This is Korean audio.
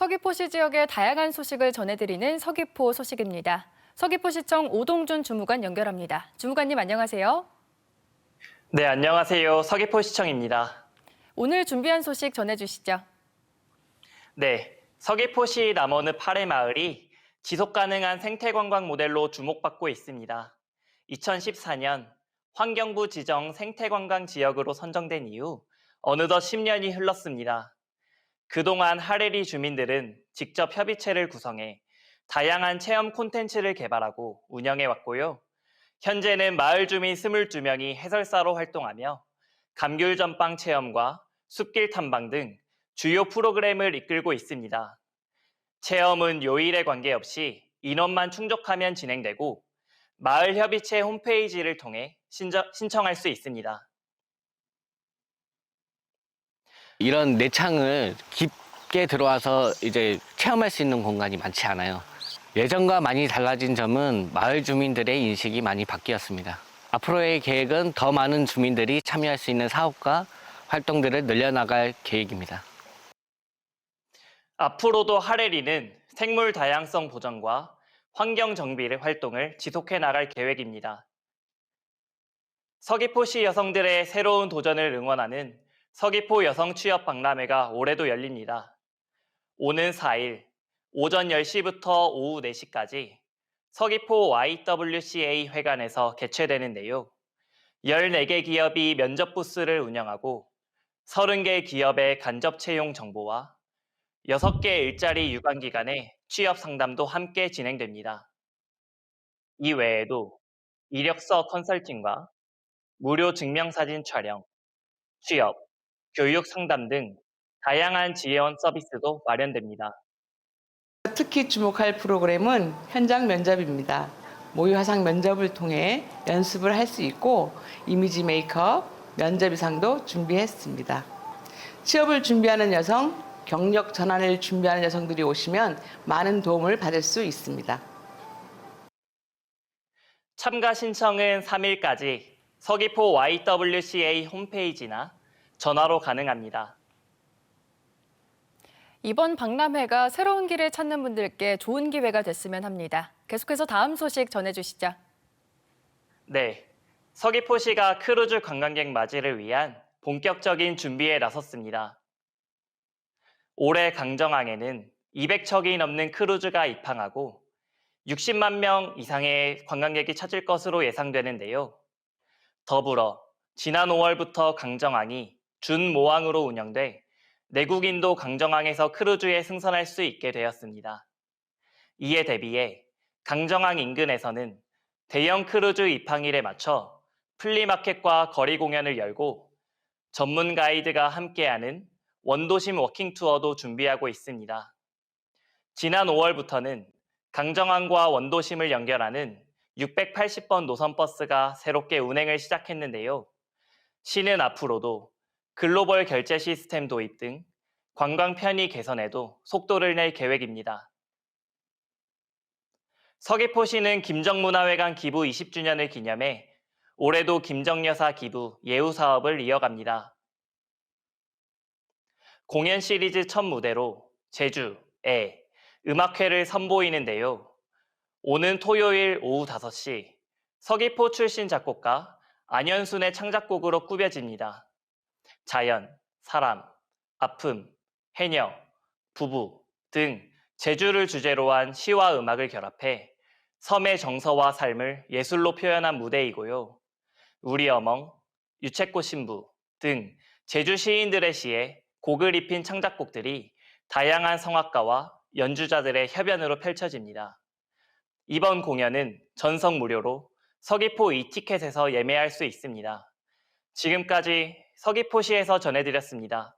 서귀포시 지역의 다양한 소식을 전해드리는 서귀포 소식입니다. 서귀포시청 오동준 주무관 연결합니다. 주무관님 안녕하세요. 네, 안녕하세요. 서귀포시청입니다. 오늘 준비한 소식 전해주시죠. 네, 서귀포시 남원읍 파래 마을이 지속 가능한 생태 관광 모델로 주목받고 있습니다. 2014년 환경부 지정 생태 관광 지역으로 선정된 이후 어느덧 10년이 흘렀습니다. 그동안 하레리 주민들은 직접 협의체를 구성해 다양한 체험 콘텐츠를 개발하고 운영해 왔고요. 현재는 마을 주민 22명이 해설사로 활동하며 감귤 전빵 체험과 숲길 탐방 등 주요 프로그램을 이끌고 있습니다. 체험은 요일에 관계없이 인원만 충족하면 진행되고 마을 협의체 홈페이지를 통해 신청할 수 있습니다. 이런 내창을 깊게 들어와서 이제 체험할 수 있는 공간이 많지 않아요. 예전과 많이 달라진 점은 마을 주민들의 인식이 많이 바뀌었습니다. 앞으로의 계획은 더 많은 주민들이 참여할 수 있는 사업과 활동들을 늘려나갈 계획입니다. 앞으로도 하레리는 생물 다양성 보전과 환경 정비의 활동을 지속해 나갈 계획입니다. 서귀포시 여성들의 새로운 도전을 응원하는 서귀포 여성 취업 박람회가 올해도 열립니다. 오는 4일 오전 10시부터 오후 4시까지 서귀포 YWCA 회관에서 개최되는데요. 14개 기업이 면접 부스를 운영하고 30개 기업의 간접 채용 정보와 6개 일자리 유관 기관의 취업 상담도 함께 진행됩니다. 이 외에도 이력서 컨설팅과 무료 증명사진 촬영, 취업, 교육 상담 등 다양한 지원 서비스도 마련됩니다. 특히 주목할 프로그램은 현장 면접입니다. 모의 화상 면접을 통해 연습을 할 수 있고 이미지 메이크업, 면접 이상도 준비했습니다. 취업을 준비하는 여성, 경력 전환을 준비하는 여성들이 오시면 많은 도움을 받을 수 있습니다. 참가 신청은 3일까지 서귀포 YWCA 홈페이지나 전화로 가능합니다. 이번 박람회가 새로운 길을 찾는 분들께 좋은 기회가 됐으면 합니다. 계속해서 다음 소식 전해주시죠. 네, 서귀포시가 크루즈 관광객 맞이를 위한 본격적인 준비에 나섰습니다. 올해 강정항에는 200척이 넘는 크루즈가 입항하고 60만 명 이상의 관광객이 찾을 것으로 예상되는데요. 더불어 지난 5월부터 강정항이 준모항으로 운영돼 내국인도 강정항에서 크루즈에 승선할 수 있게 되었습니다. 이에 대비해 강정항 인근에서는 대형 크루즈 입항일에 맞춰 플리마켓과 거리 공연을 열고 전문 가이드가 함께하는 원도심 워킹 투어도 준비하고 있습니다. 지난 5월부터는 강정항과 원도심을 연결하는 680번 노선 버스가 새롭게 운행을 시작했는데요. 시는 앞으로도 글로벌 결제 시스템 도입 등 관광 편의 개선에도 속도를 낼 계획입니다. 서귀포시는 김정문화회관 기부 20주년을 기념해 올해도 김정여사 기부 예우 사업을 이어갑니다. 공연 시리즈 첫 무대로 제주 에 음악회를 선보이는데요. 오는 토요일 오후 5시 서귀포 출신 작곡가 안현순의 창작곡으로 꾸며집니다. 자연, 사람, 아픔, 해녀, 부부 등 제주를 주제로 한 시와 음악을 결합해 섬의 정서와 삶을 예술로 표현한 무대이고요. 우리 어멍, 유채꽃 신부 등 제주 시인들의 시에 곡을 입힌 창작곡들이 다양한 성악가와 연주자들의 협연으로 펼쳐집니다. 이번 공연은 전석 무료로 서귀포 이티켓에서 예매할 수 있습니다. 지금까지 서귀포시에서 전해드렸습니다.